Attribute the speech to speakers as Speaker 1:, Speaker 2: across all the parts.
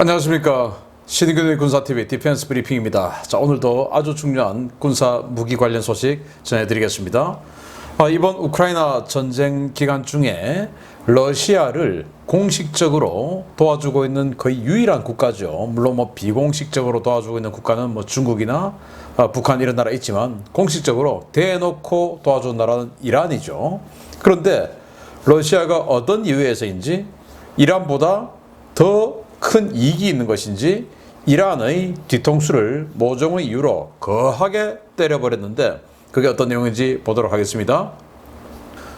Speaker 1: 안녕하십니까 신인균의 군사TV 디펜스 브리핑입니다. 자 오늘도 아주 중요한 군사 무기 관련 소식 전해드리겠습니다. 아, 이번 우크라이나 전쟁 기간 중에 러시아를 공식적으로 도와주고 있는 거의 유일한 국가죠. 물론 뭐 비공식적으로 도와주고 있는 국가는 뭐 중국이나 아, 북한 이런 나라 있지만 공식적으로 대놓고 도와주는 나라는 이란이죠. 그런데 러시아가 어떤 이유에서인지 이란보다 더 큰 이익이 있는 것인지 이란의 뒤통수를 모종의 이유로 거하게 때려버렸는데 그게 어떤 내용인지 보도록 하겠습니다.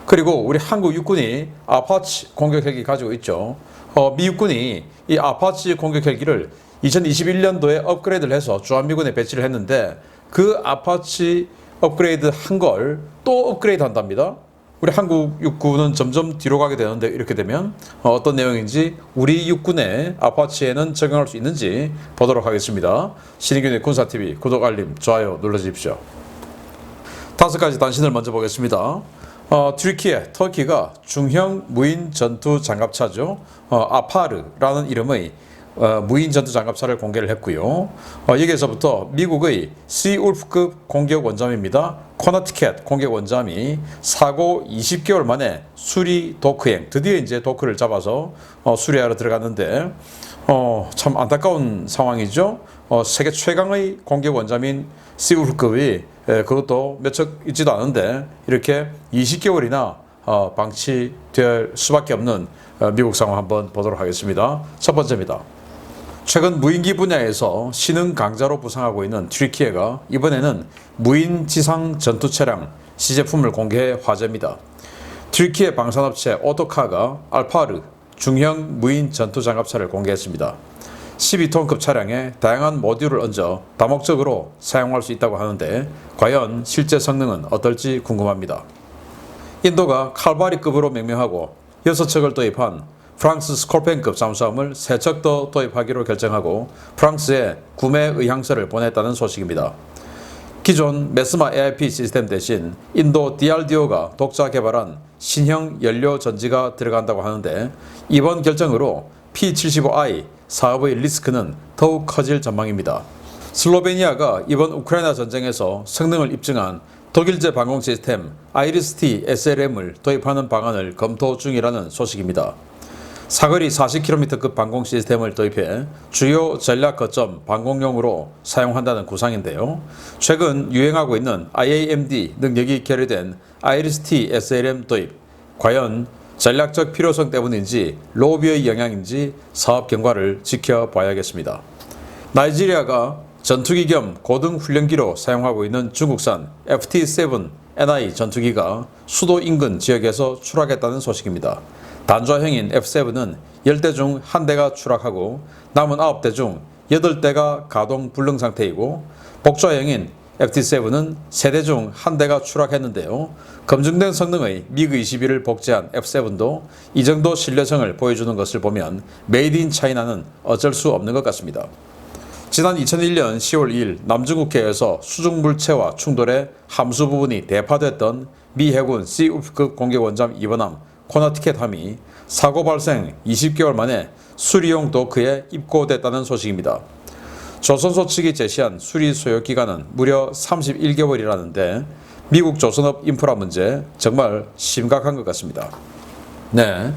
Speaker 1: 그리고 우리 한국 육군이 아파치 공격 헬기 가지고 있죠. 어, 미 육군이 이 아파치 공격 헬기를 2021년도에 업그레이드를 해서 주한미군에 배치를 했는데 그 아파치 업그레이드 한 걸 또 업그레이드 한답니다. 우리 한국 육군은 점점 뒤로 가게 되는데 이렇게 되면 어, 어떤 내용인지 우리 육군의 아파치에는 적용할 수 있는지 보도록 하겠습니다. 신의균의 군사TV 구독, 알림, 좋아요 눌러주십시오. 다섯 가지 단신을 먼저 보겠습니다. 어, 튀르키예, 터키가 중형 무인 전투 장갑차죠. 어, 아파르라는 이름의 어, 무인 전투 장갑차를 공개를 했고요. 어, 여기에서부터 미국의 시 울프급 공격 원잠입니다. 코너티켓 공격 원잠이 사고 20개월 만에 수리 도크행 드디어 이제 도크를 잡아서 어, 수리하러 들어갔는데 어, 참 안타까운 상황이죠. 어, 세계 최강의 공격 원잠인 시울급이 에, 그것도 몇척 있지도 않은데 이렇게 20개월이나 어, 방치될 수밖에 없는 어, 미국 상황 한번 보도록 하겠습니다. 첫 번째입니다. 최근 무인기 분야에서 신흥 강자로 부상하고 있는 튀르키예가 이번에는 무인 지상 전투 차량 시제품을 공개해 화제입니다. 튀르키예 방산업체 오토카가 알파르 중형 무인 전투 장갑차를 공개했습니다. 12톤급 차량에 다양한 모듈을 얹어 다목적으로 사용할 수 있다고 하는데 과연 실제 성능은 어떨지 궁금합니다. 인도가 칼바리급으로 명명하고 6척을 도입한 프랑스 스콜펜급 잠수함을 3척 더 도입하기로 결정하고 프랑스에 구매 의향서를 보냈다는 소식입니다. 기존 메스마 AIP 시스템 대신 인도 DRDO가 독자 개발한 신형 연료 전지가 들어간다고 하는데 이번 결정으로 P75I 사업의 리스크는 더욱 커질 전망입니다. 슬로베니아가 이번 우크라이나 전쟁에서 성능을 입증한 독일제 방공 시스템 아이리스-T SLM을 도입하는 방안을 검토 중이라는 소식입니다. 사거리 40km급 방공 시스템을 도입해 주요 전략 거점 방공용으로 사용한다는 구상인데요. 최근 유행하고 있는 IAMD 능력이 결여된 아이리스-T SLM 도입, 과연 전략적 필요성 때문인지 로비의 영향인지 사업 경과를 지켜봐야겠습니다. 나이지리아가 전투기 겸 고등 훈련기로 사용하고 있는 중국산 FT-7 NI 전투기가 수도 인근 지역에서 추락했다는 소식입니다. 단좌형인 F7은 10대 중 한 대가 추락하고 남은 9대 중 8대가 가동 불능 상태이고 복좌형인 FT7은 3대 중한 대가 추락했는데요. 검증된 성능의 미그 21을 복제한 F7도 이 정도 신뢰성을 보여주는 것을 보면 메이드 인 차이나는 어쩔 수 없는 것 같습니다. 지난 2001년 10월 2일 남중국해에서 수중물체와 충돌해 함수 부분이 대파됐던 미 해군 C-울프급 공격 원잠 2번함 코나티켓 함이 사고 발생 20개월 만에 수리용 도크에 입고됐다는 소식입니다. 조선소 측이 제시한 수리 소요 기간은 무려 31개월이라는데 미국 조선업 인프라 문제 정말 심각한 것 같습니다. 네.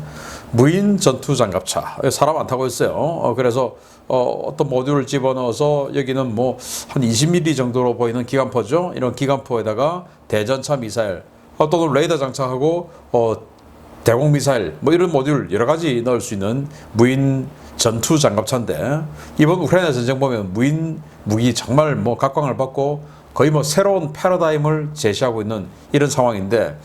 Speaker 1: 무인 전투 장갑차. 사람 안 타고 있어요. 어, 그래서 어, 어떤 모듈을 집어넣어서 여기는 뭐 한 20mm 정도로 보이는 기관포죠. 이런 기관포에다가 대전차 미사일 어, 또는 레이더 장착하고 어, 대공 미사일 뭐 이런 모듈 여러 가지 넣을 수 있는 무인 전투 장갑차인데 이번 우크라이나 전쟁 보면 무인 무기 정말 뭐 각광을 받고 거의 뭐 새로운 패러다임을 제시하고 있는 이런 상황인데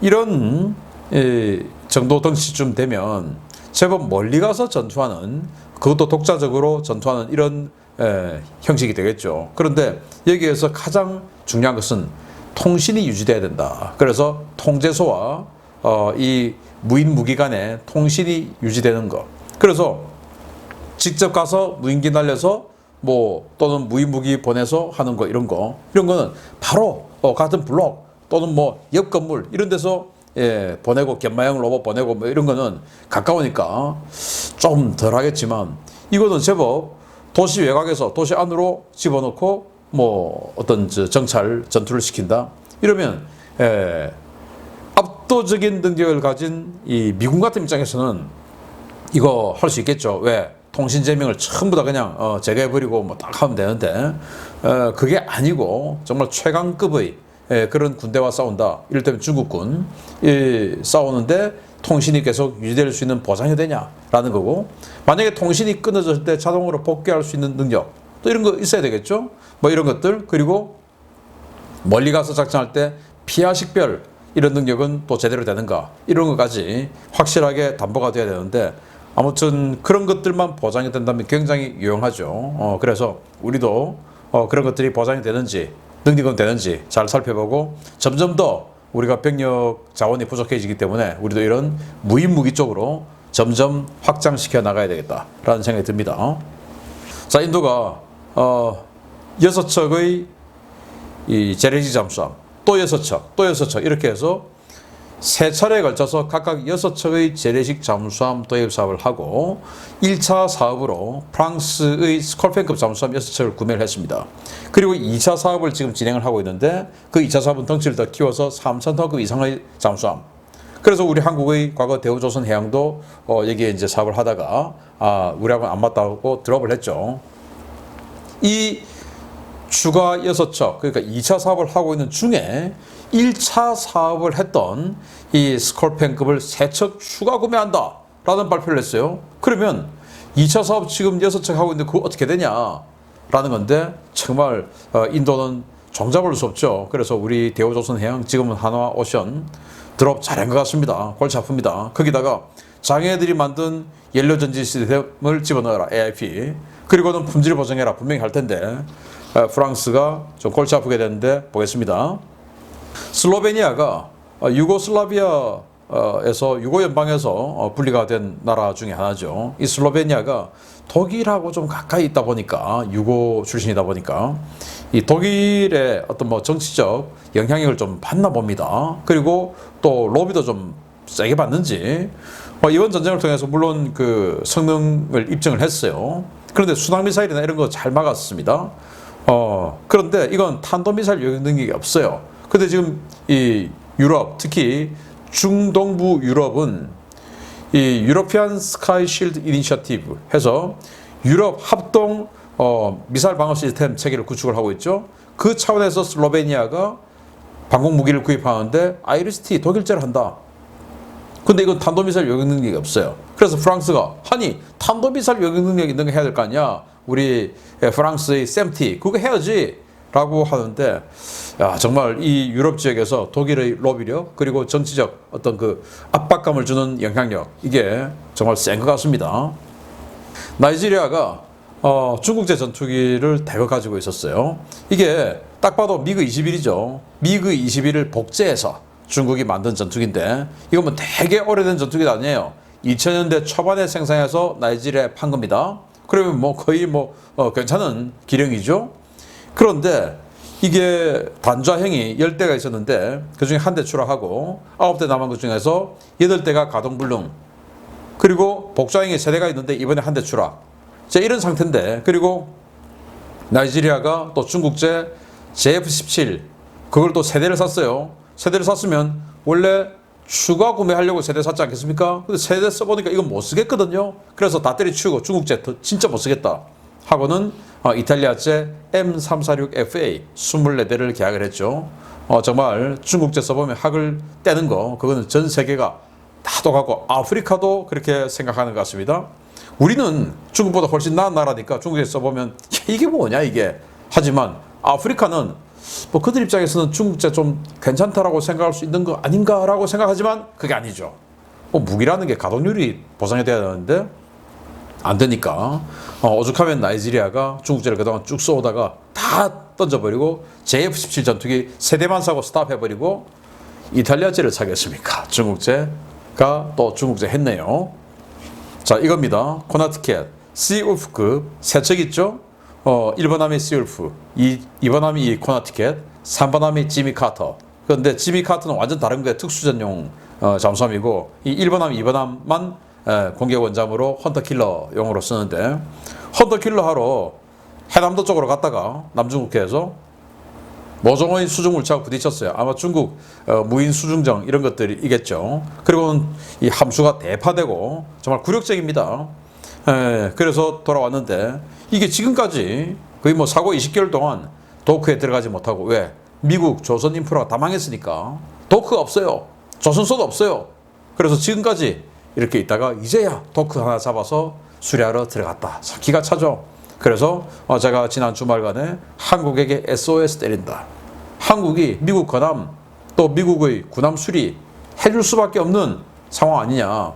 Speaker 1: 이런 이 정도 덩치쯤 되면 제법 멀리 가서 전투하는 그것도 독자적으로 전투하는 이런 에, 형식이 되겠죠. 그런데 여기에서 가장 중요한 것은 통신이 유지돼야 된다. 그래서 통제소와 어, 이 무인 무기 간의 통신이 유지되는 것. 그래서 직접 가서 무인기 날려서 뭐 또는 무인 무기 보내서 하는 거 이런 거 이런 거는 바로 어, 같은 블록 또는 뭐 옆 건물 이런 데서 예, 보내고 견마형 로봇 보내고 뭐 이런 거는 가까우니까 좀 덜 하겠지만 이거는 제법 도시 외곽에서 도시 안으로 집어넣고 뭐 어떤 저 정찰 전투를 시킨다. 이러면 에, 압도적인 능력을 가진 이 미군 같은 입장에서는 이거 할 수 있겠죠. 왜? 통신 제명을 전부 다 그냥 어, 제거해버리고 뭐 딱 하면 되는데 어, 그게 아니고 정말 최강급의 예, 그런 군대와 싸운다. 이를테면 중국군 이, 싸우는데 통신이 계속 유지될 수 있는 보장이 되냐라는 거고 만약에 통신이 끊어졌을 때 자동으로 복귀할 수 있는 능력 또 이런 거 있어야 되겠죠. 뭐 이런 것들 그리고 멀리 가서 작전할 때 피하 식별 이런 능력은 또 제대로 되는가 이런 것까지 확실하게 담보가 돼야 되는데 아무튼 그런 것들만 보장이 된다면 굉장히 유용하죠. 어, 그래서 우리도 어, 그런 것들이 보장이 되는지 능력은 되는지 잘 살펴보고 점점 더 우리가 병력 자원이 부족해지기 때문에 우리도 이런 무인무기 쪽으로 점점 확장시켜 나가야 되겠다라는 생각이 듭니다. 자, 인도가 어, 여섯 척의 이 재래식 잠수함, 또 여섯 척, 또 여섯 척 이렇게 해서 세 차례에 걸쳐서 각각 여섯 척의 재래식 잠수함 도입 사업을 하고 1차 사업으로 프랑스의 스콜펜급 잠수함 여섯 척을 구매를 했습니다. 그리고 2차 사업을 지금 진행을 하고 있는데 그 2차 사업은 덩치를 더 키워서 3천 톤급 이상의 잠수함. 그래서 우리 한국의 과거 대우조선 해양도 어, 여기에 이제 사업을 하다가 아, 우리하고는 안 맞다고 드롭을 했죠. 이 추가 여섯 척 그러니까 2차 사업을 하고 있는 중에 1차 사업을 했던 이 스콜펜급을 세척 추가 구매한다 라는 발표를 했어요. 그러면 2차 사업 지금 여섯 척 하고 있는데 그거 어떻게 되냐 라는 건데 정말 어, 인도는 종잡을 수 없죠. 그래서 우리 대우조선해양 지금은 한화오션 드롭 잘한 것 같습니다. 골치 아픕니다. 거기다가 장애들이 만든 연료전지 시스템을 집어넣어라 AIP 그리고는 품질 보정해라 분명히 할 텐데 어, 프랑스가 좀 골치 아프게 되는데 보겠습니다. 슬로베니아가 어, 유고슬라비아에서 유고 연방에서 어, 분리가 된 나라 중에 하나죠. 이 슬로베니아가 독일하고 좀 가까이 있다 보니까 유고 출신이다 보니까 이 독일의 어떤 뭐 정치적 영향력을 좀 받나 봅니다. 그리고 또 로비도 좀 세게 받는지 뭐 이번 전쟁을 통해서 물론 그 성능을 입증을 했어요. 그런데 순항 미사일이나 이런 거 잘 막았습니다. 어 그런데 이건 탄도 미사일 요격 능력이 없어요. 근데 지금 이 유럽 특히 중동부 유럽은 이 유로피안 스카이 실드 이니셔티브 해서 유럽 합동 어, 미사일 방어 시스템 체계를 구축을 하고 있죠. 그 차원에서 슬로베니아가 방공 무기를 구입하는데 아이리스티 독일제를 한다. 근데 이건 탄도미사일 요격 능력이 없어요. 그래서 프랑스가 아니 탄도미사일 요격 능력 있는 거 해야 될 거 아니야. 우리 프랑스의 샘티 그거 해야지. 라고 하는데 야, 정말 이 유럽 지역에서 독일의 로비력 그리고 정치적 어떤 그 압박감을 주는 영향력 이게 정말 센 것 같습니다. 나이지리아가 어, 중국제 전투기를 대거 가지고 있었어요. 이게 딱 봐도 미그 21이죠. 미그 21을 복제해서 중국이 만든 전투기인데 이건 뭐 되게 오래된 전투기 아니에요. 2000년대 초반에 생산해서 나이지리아에 판 겁니다. 그러면 뭐 거의 뭐 어, 괜찮은 기령이죠. 그런데 이게 단좌형이 10대가 있었는데 그중에 한 대 추락하고 9대 남은 것 중에서 8대가 가동불능. 그리고 복좌형이 3대가 있는데 이번에 한 대 추락. 자 이런 상태인데 그리고 나이지리아가 또 중국제 JF-17 그걸 또 세대를 샀어요. 세대를 샀으면 원래 추가 구매하려고 세대 샀지 않겠습니까? 근데 세대 써보니까 이건 못 쓰겠거든요 그래서 다 때려치우고 중국제 진짜 못 쓰겠다 하고는 어, 이탈리아제 M346FA 24대를 계약을 했죠. 어, 정말 중국제 써보면 학을 떼는 거, 그거는 전 세계가 다 똑같고 아프리카도 그렇게 생각하는 것 같습니다. 우리는 중국보다 훨씬 나은 나라니까 중국에 써보면 이게 뭐냐 이게. 하지만 아프리카는 뭐 그들 입장에서는 중국제 좀 괜찮다라고 생각할 수 있는 거 아닌가라고 생각하지만 그게 아니죠. 뭐 무기라는 게 가동률이 보상이 돼야 되는데 안 되니까 어, 오죽하면 나이지리아가 중국제를 그동안 쭉 쏘다가 다 던져버리고 JF-17 전투기 세 대만 사고 스탑해버리고 이탈리아제를 사겠습니까? 중국제가 또 중국제 했네요. 자 이겁니다. 코나티켓 시울프급 세척 있죠? 어, 1번함이 시울프, 2, 2번함이 이 코나티켓, 3번함이 지미 카터. 그런데 지미 카터는 완전 다른 거예요. 특수 전용 어, 잠수함이고 이 1번 함, 2번 함만 예, 공격 원잠으로 헌터킬러용으로 쓰는데 헌터킬러 하러 해남도 쪽으로 갔다가 남중국해에서 모종의 수중물체하고 부딪혔어요. 아마 중국 어, 무인 수중정 이런 것들이겠죠. 그리고 이 함수가 대파되고 정말 굴욕적입니다. 에, 그래서 돌아왔는데 이게 지금까지 거의 뭐 사고 20개월 동안 도크에 들어가지 못하고 왜? 미국 조선 인프라가 다 망했으니까 도크가 없어요. 조선소도 없어요. 그래서 지금까지 이렇게 있다가 이제야 도크 하나 잡아서 수리하러 들어갔다. 자, 기가 차죠. 그래서 어, 제가 지난 주말간에 한국에게 SOS 때린다. 한국이 미국 거남 또 미국의 군함 수리 해줄 수밖에 없는 상황 아니냐.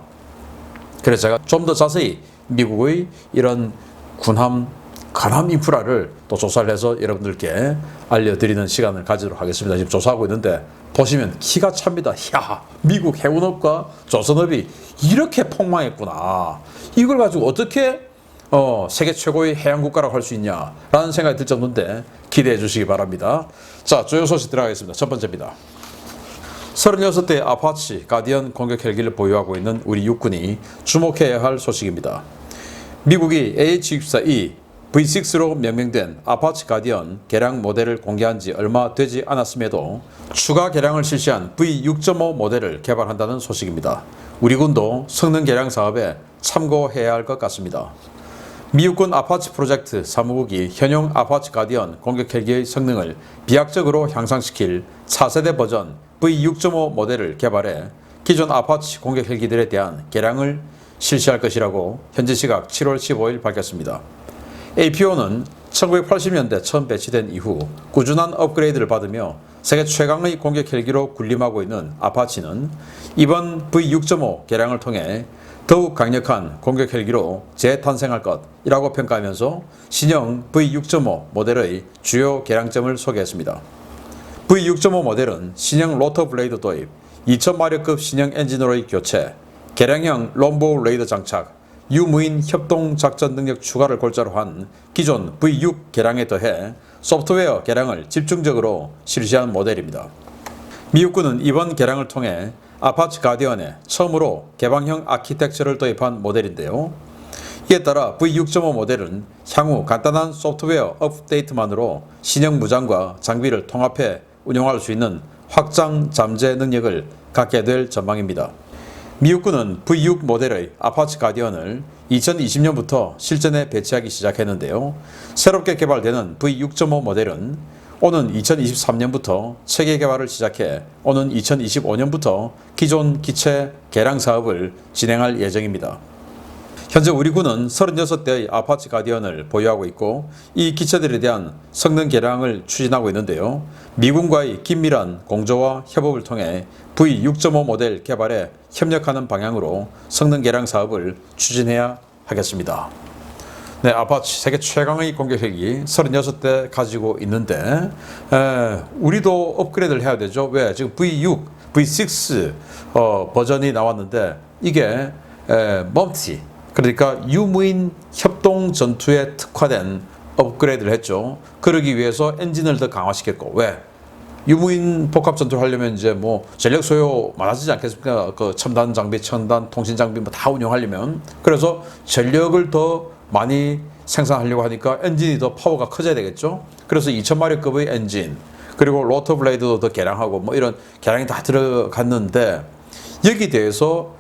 Speaker 1: 그래서 제가 좀 더 자세히 미국의 이런 군함 간함 인프라를 또 조사를 해서 여러분들께 알려드리는 시간을 가지도록 하겠습니다. 지금 조사하고 있는데 보시면 키가 찹니다. 야, 미국 해운업과 조선업이 이렇게 폭망했구나. 이걸 가지고 어떻게 어, 세계 최고의 해양 국가라고 할 수 있냐라는 생각이 들 정도인데 기대해 주시기 바랍니다. 자, 주요 소식 들어가겠습니다. 첫 번째입니다. 36대 아파치 가디언 공격 헬기를 보유하고 있는 우리 육군이 주목해야 할 소식입니다. 미국이 AH-64E V6로 명명된 아파치 가디언 개량 모델을 공개한 지 얼마 되지 않았음에도 추가 개량을 실시한 V6.5 모델을 개발한다는 소식입니다. 우리 군도 성능 개량 사업에 참고해야 할 것 같습니다. 미국군 아파치 프로젝트 사무국이 현용 아파치 가디언 공격 헬기의 성능을 비약적으로 향상시킬 4세대 버전 V6.5 모델을 개발해 기존 아파치 공격 헬기들에 대한 개량을 실시할 것이라고 현지 시각 7월 15일 밝혔습니다. APO는 1980년대 처음 배치된 이후 꾸준한 업그레이드를 받으며 세계 최강의 공격 헬기로 군림하고 있는 아파치는 이번 V6.5 개량을 통해 더욱 강력한 공격 헬기로 재탄생할 것이라고 평가하면서 신형 V6.5 모델의 주요 개량점을 소개했습니다. V6.5 모델은 신형 로터 블레이드 도입, 2000마력급 신형 엔진으로의 교체, 개량형 롬보 레이더 장착, 유무인 협동 작전 능력 추가를 골자로 한 기존 V6 개량에 더해 소프트웨어 개량을 집중적으로 실시한 모델입니다. 미국군은 이번 개량을 통해 아파치 가디언에 처음으로 개방형 아키텍처를 도입한 모델인데요. 이에 따라 V6.5 모델은 향후 간단한 소프트웨어 업데이트만으로 신형 무장과 장비를 통합해 운용할 수 있는 확장 잠재 능력을 갖게 될 전망입니다. 미국군은 V6 모델의 아파치 가디언을 2020년부터 실전에 배치하기 시작했는데요. 새롭게 개발되는 V6.5 모델은 오는 2023년부터 체계 개발을 시작해 오는 2025년부터 기존 기체 개량 사업을 진행할 예정입니다. 현재 우리 군은 36대의 아파치 가디언을 보유하고 있고 이 기체들에 대한 성능 개량을 추진하고 있는데요. 미군과의 긴밀한 공조와 협업을 통해 V6.5 모델 개발에 협력하는 방향으로 성능 개량 사업을 추진해야 하겠습니다. 네, 아파치 세계 최강의 공격 헬기 36대 가지고 있는데 에, 우리도 업그레이드를 해야 되죠. 왜? 지금 V6, V6 어, 버전이 나왔는데 이게 에, 멀티 그러니까 유무인 협동 전투에 특화된 업그레이드를 했죠. 그러기 위해서 엔진을 더 강화시켰고 왜? 유무인 복합 전투를 하려면 이제 뭐 전력 소요 많아지지 않겠습니까? 그 첨단 장비, 첨단 통신 장비 뭐 다 운영하려면 그래서 전력을 더 많이 생산하려고 하니까 엔진이 더 파워가 커져야 되겠죠. 그래서 2000마력급의 엔진 그리고 로터 블레이드도 더 개량하고 뭐 이런 개량이 다 들어갔는데 여기 대해서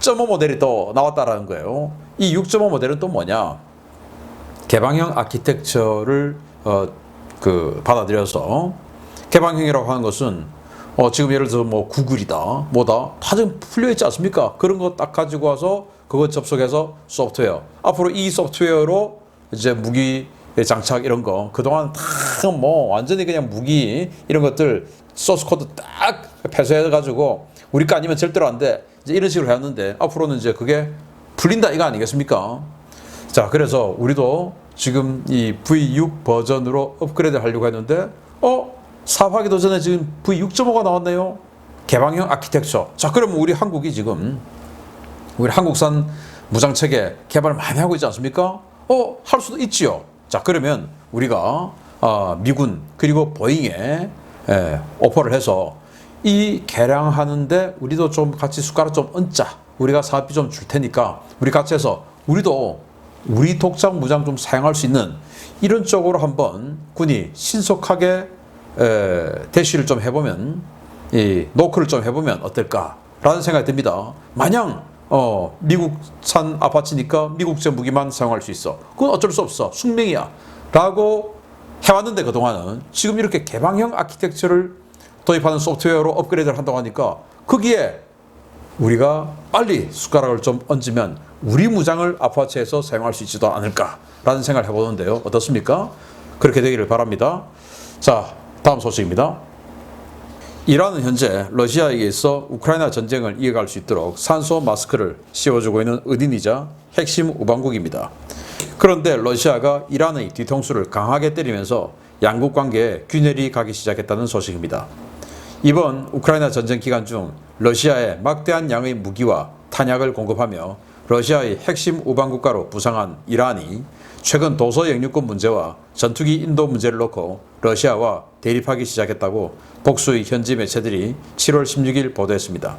Speaker 1: 6.5 모델이 또 나왔다라는 거예요. 이 6.5 모델은 또 뭐냐? 개방형 아키텍처를 어, 그 받아들여서 개방형이라고 하는 것은 어, 지금 예를 들어서 뭐 구글이다, 뭐다 다 지금 풀려 있지 않습니까? 그런 거 딱 가지고 와서 그거 접속해서 소프트웨어 앞으로 이 소프트웨어로 이제 무기 장착 이런 거 그동안 다 뭐 완전히 그냥 무기 이런 것들 소스 코드 딱 폐쇄해 가지고 우리 거 아니면 절대로 안 돼. 이제 이런 식으로 해왔는데 앞으로는 이제 그게 풀린다 이거 아니겠습니까? 자, 그래서 우리도 지금 이 V6 버전으로 업그레이드 하려고 했는데 어? 사업하기도 전에 지금 V6.5가 나왔네요. 개방형 아키텍처. 자, 그러면 우리 한국이 지금 우리 한국산 무장 체계 개발 많이 하고 있지 않습니까? 어, 할 수도 있지요. 자, 그러면 우리가 어, 미군 그리고 보잉에 예, 오퍼를 해서 이 개량하는데 우리도 좀 같이 숟가락 좀 얹자. 우리가 사업비 좀 줄 테니까 우리 같이 해서 우리도 우리 독장 무장 좀 사용할 수 있는 이런 쪽으로 한번 군이 신속하게 에, 대시를 좀 해보면 이 노크를 좀 해보면 어떨까라는 생각이 듭니다. 마냥 어, 미국산 아파트니까 미국제 무기만 사용할 수 있어. 그건 어쩔 수 없어. 숙명이야. 라고 해왔는데 그동안은 지금 이렇게 개방형 아키텍처를 도입하는 소프트웨어로 업그레이드를 한다고 하니까 거기에 우리가 빨리 숟가락을 좀 얹으면 우리 무장을 아파트에서 사용할 수 있지도 않을까라는 생각을 해보는데요. 어떻습니까? 그렇게 되기를 바랍니다. 자, 다음 소식입니다. 이란은 현재 러시아에게 있어 우크라이나 전쟁을 이어갈 수 있도록 산소 마스크를 씌워주고 있는 은인이자 핵심 우방국입니다. 그런데 러시아가 이란의 뒤통수를 강하게 때리면서 양국 관계에 균열이 가기 시작했다는 소식입니다. 이번 우크라이나 전쟁 기간 중 러시아에 막대한 양의 무기와 탄약을 공급하며 러시아의 핵심 우방국가로 부상한 이란이 최근 도서 영유권 문제와 전투기 인도 문제를 놓고 러시아와 대립하기 시작했다고 복수의 현지 매체들이 7월 16일 보도했습니다.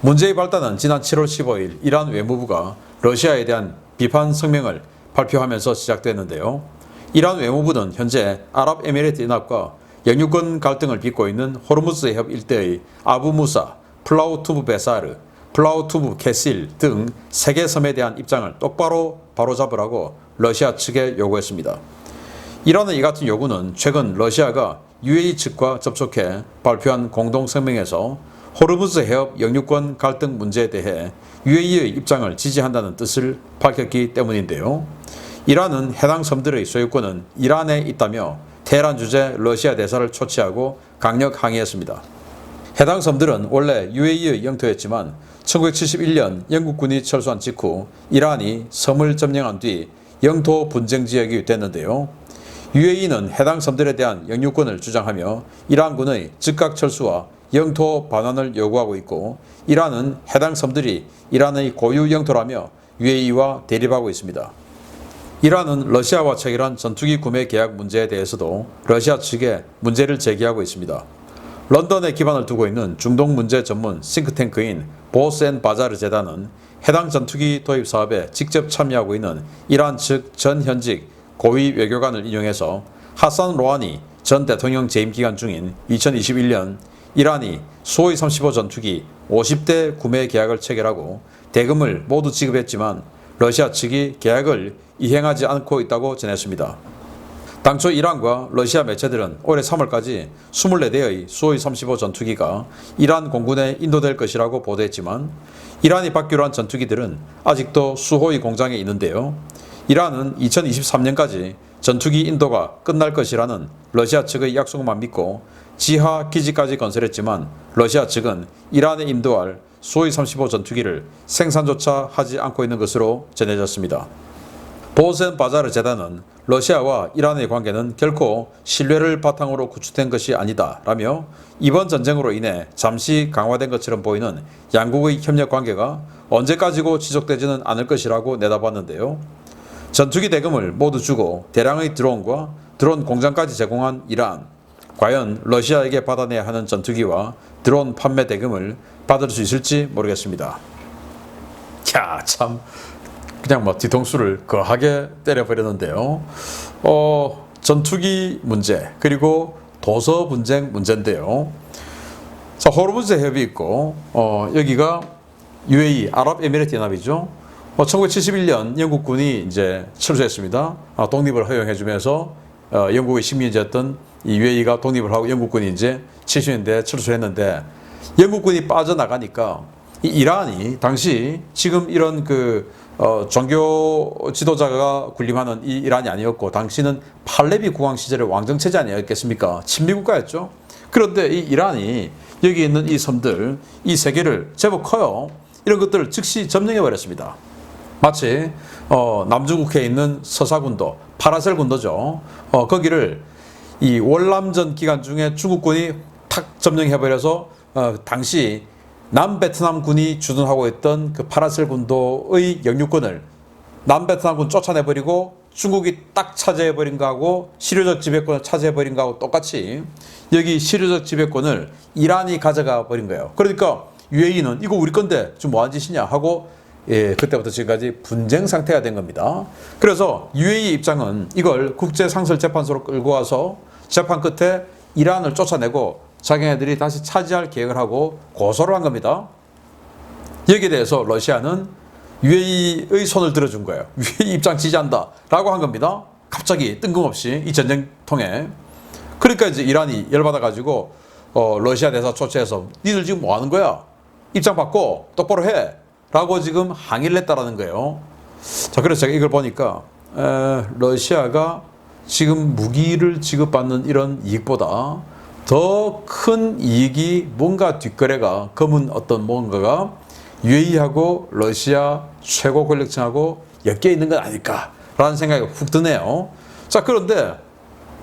Speaker 1: 문제의 발단은 지난 7월 15일 이란 외무부가 러시아에 대한 비판 성명을 발표하면서 시작됐는데요. 이란 외무부는 현재 아랍에미레이트 연합과 영유권 갈등을 빚고 있는 호르무즈 해협 일대의 아부무사, 플라우투브 베사르, 플라우투브 케실 등세개 섬에 대한 입장을 똑바로 바로잡으라고 러시아 측에 요구했습니다. 이란의 이 같은 요구는 최근 러시아가 UAE 측과 접촉해 발표한 공동 성명에서 호르무즈 해협 영유권 갈등 문제에 대해 UAE의 입장을 지지한다는 뜻을 밝혔기 때문인데요. 이란은 해당 섬들의 소유권은 이란에 있다며 테헤란 주재 러시아 대사를 초치하고 강력 항의했습니다. 해당 섬들은 원래 UAE의 영토였지만 1971년 영국군이 철수한 직후 이란이 섬을 점령한 뒤 영토 분쟁 지역이 됐는데요. UAE는 해당 섬들에 대한 영유권을 주장하며 이란군의 즉각 철수와 영토 반환을 요구하고 있고 이란은 해당 섬들이 이란의 고유 영토라며 UAE와 대립하고 있습니다. 이란은 러시아와 체결한 전투기 구매 계약 문제에 대해서도 러시아 측에 문제를 제기하고 있습니다. 런던에 기반을 두고 있는 중동 문제 전문 싱크탱크인 보센 바자르 재단은 해당 전투기 도입 사업에 직접 참여하고 있는 이란 측 전 현직 고위 외교관을 인용해서 하산 로하니 전 대통령 재임 기간 중인 2021년 이란이 소위 35 전투기 50대 구매 계약을 체결하고 대금을 모두 지급했지만 러시아 측이 계약을 이행하지 않고 있다고 전했습니다. 당초 이란과 러시아 매체들은 올해 3월까지 24대의 수호이 35 전투기가 이란 공군에 인도될 것이라고 보도했지만 이란이 받기로 한 전투기들은 아직도 수호이 공장에 있는데요. 이란은 2023년까지 전투기 인도가 끝날 것이라는 러시아 측의 약속만 믿고 지하 기지까지 건설했지만 러시아 측은 이란에 인도할 수호이 35 전투기를 생산조차 하지 않고 있는 것으로 전해졌습니다. 보센 바자르 재단은 러시아와 이란의 관계는 결코 신뢰를 바탕으로 구축된 것이 아니다 라며 이번 전쟁으로 인해 잠시 강화된 것처럼 보이는 양국의 협력 관계가 언제까지고 지속되지는 않을 것이라고 내다봤는데요. 전투기 대금을 모두 주고 대량의 드론과 드론 공장까지 제공한 이란. 과연 러시아에게 받아내야 하는 전투기와 드론 판매 대금을 받을 수 있을지 모르겠습니다. 야, 참. 그냥 뭐 뒤통수를 거하게 때려버렸는데요. 어, 전투기 문제, 그리고 도서 분쟁 문제인데요. 자, 호르무즈 해협이 있고, 어, 여기가 UAE, 아랍에미레이트 연합이죠. 어, 1971년 영국군이 이제 철수했습니다. 아, 독립을 허용해주면서 어, 영국의 식민지였던 이 UAE가 독립을 하고 영국군이 이제 70년대에 철수했는데 영국군이 빠져나가니까 이 이란이 당시 지금 이런 그 어, 종교 지도자가 군림하는 이 이란이 아니었고 당시는 팔레비 국왕 시절의 왕정 체제 아니었겠습니까? 친미 국가였죠. 그런데 이 이란이 여기 있는 이 섬들 이 세 개를 제법 커요. 이런 것들을 즉시 점령해 버렸습니다. 마치 어, 남중국해에 있는 서사군도 파라셀 군도죠. 어, 거기를 이 월남전 기간 중에 중국군이 탁 점령해 버려서 어, 당시 남베트남 군이 주둔하고 있던 그 파라셀 군도의 영유권을 남베트남 군 쫓아내버리고 중국이 딱 차지해버린 거하고 실효적 지배권을 차지해버린 거하고 똑같이 여기 실효적 지배권을 이란이 가져가 버린 거예요. 그러니까 UAE는 이거 우리 건데 지금 뭐한 짓이냐 하고 예, 그때부터 지금까지 분쟁 상태가 된 겁니다. 그래서 UAE 입장은 이걸 국제상설재판소로 끌고 와서 재판 끝에 이란을 쫓아내고 자기네들이 다시 차지할 계획을 하고 고소를 한 겁니다. 여기에 대해서 러시아는 UAE의 손을 들어준 거예요. UAE 입장 지지한다. 라고 한 겁니다. 갑자기 뜬금없이 이 전쟁통에. 그러니까 이제 이란이 열받아가지고 어, 러시아 대사 초치해서 니들 지금 뭐 하는 거야? 입장 바꿔. 똑바로 해. 라고 지금 항의를 했다라는 거예요. 자, 그래서 제가 이걸 보니까 에, 러시아가 지금 무기를 지급받는 이런 이익보다 더 큰 이익이 뭔가 뒷거래가 검은 어떤 뭔가가 UAE하고 러시아 최고 권력층하고 엮여 있는 건 아닐까라는 생각이 훅 드네요. 자, 그런데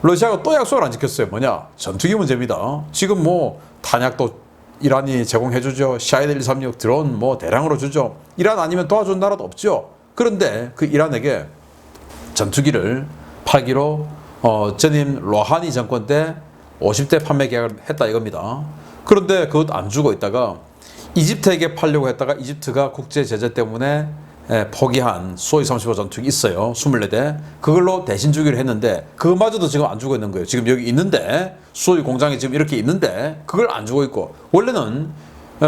Speaker 1: 러시아가 또 약속을 안 지켰어요. 뭐냐? 전투기 문제입니다. 지금 뭐 탄약도 이란이 제공해 주죠. 샤이드 136 드론 뭐 대량으로 주죠. 이란 아니면 도와준 나라도 없죠. 그런데 그 이란에게 전투기를 팔기로 어, 전임 로하니 정권 때 50대 판매 계약을 했다 이겁니다. 그런데 그것 안 주고 있다가 이집트에게 팔려고 했다가 이집트가 국제 제재 때문에 에, 포기한 소위 35 전투기 있어요. 24대. 그걸로 대신 주기로 했는데 그마저도 지금 안 주고 있는 거예요. 지금 여기 있는데 소위 공장이 지금 이렇게 있는데 그걸 안 주고 있고 원래는 에,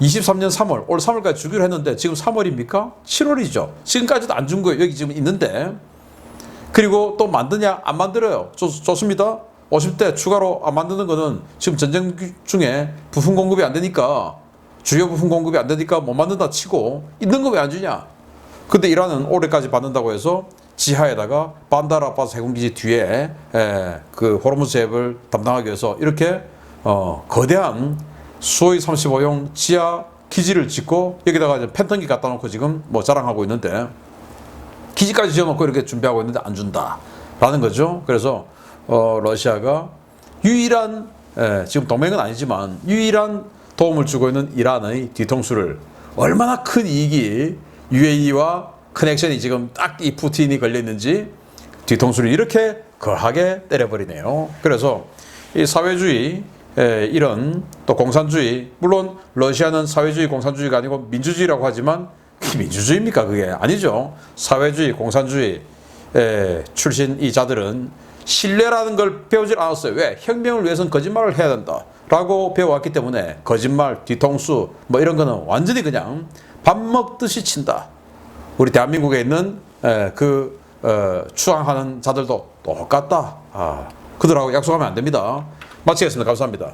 Speaker 1: 23년 3월 올 3월까지 주기로 했는데 지금 3월입니까? 7월이죠. 지금까지도 안 준 거예요. 여기 지금 있는데 그리고 또 만드냐 안 만들어요. 좋, 좋습니다. 50대 추가로 안 만드는 거는 지금 전쟁 중에 부품 공급이 안 되니까 주요 부품 공급이 안 되니까 못 만든다 치고 있는 거 왜 안 주냐? 근데 이란은 올해까지 받는다고 해서 지하에다가 반다라 아바스 해군기지 뒤에 에, 그 호르무즈 해협을 담당하기 위해서 이렇게 어, 거대한 수호이 35용 지하 기지를 짓고 여기다가 이제 팬턴기 갖다 놓고 지금 뭐 자랑하고 있는데 기지까지 지어놓고 이렇게 준비하고 있는데 안 준다라는 거죠. 그래서 어, 러시아가 유일한 예, 지금 동맹은 아니지만 유일한 도움을 주고 있는 이란의 뒤통수를 얼마나 큰 이익이 UAE와 커넥션이 지금 딱 이 푸틴이 걸려 있는지 뒤통수를 이렇게 거하게 때려버리네요. 그래서 이 사회주의 에, 이런 또 공산주의 물론 러시아는 사회주의 공산주의가 아니고 민주주의라고 하지만 그게 민주주의입니까 그게 아니죠 사회주의 공산주의 에, 출신 이 자들은 신뢰라는 걸 배우질 않았어요 왜 혁명을 위해서는 거짓말을 해야 된다 라고 배워왔기 때문에 거짓말 뒤통수 뭐 이런 거는 완전히 그냥 밥 먹듯이 친다 우리 대한민국에 있는 에, 그 어, 추앙하는 자들도 똑같다. 아, 그들하고 약속하면 안 됩니다. 마치겠습니다. 감사합니다.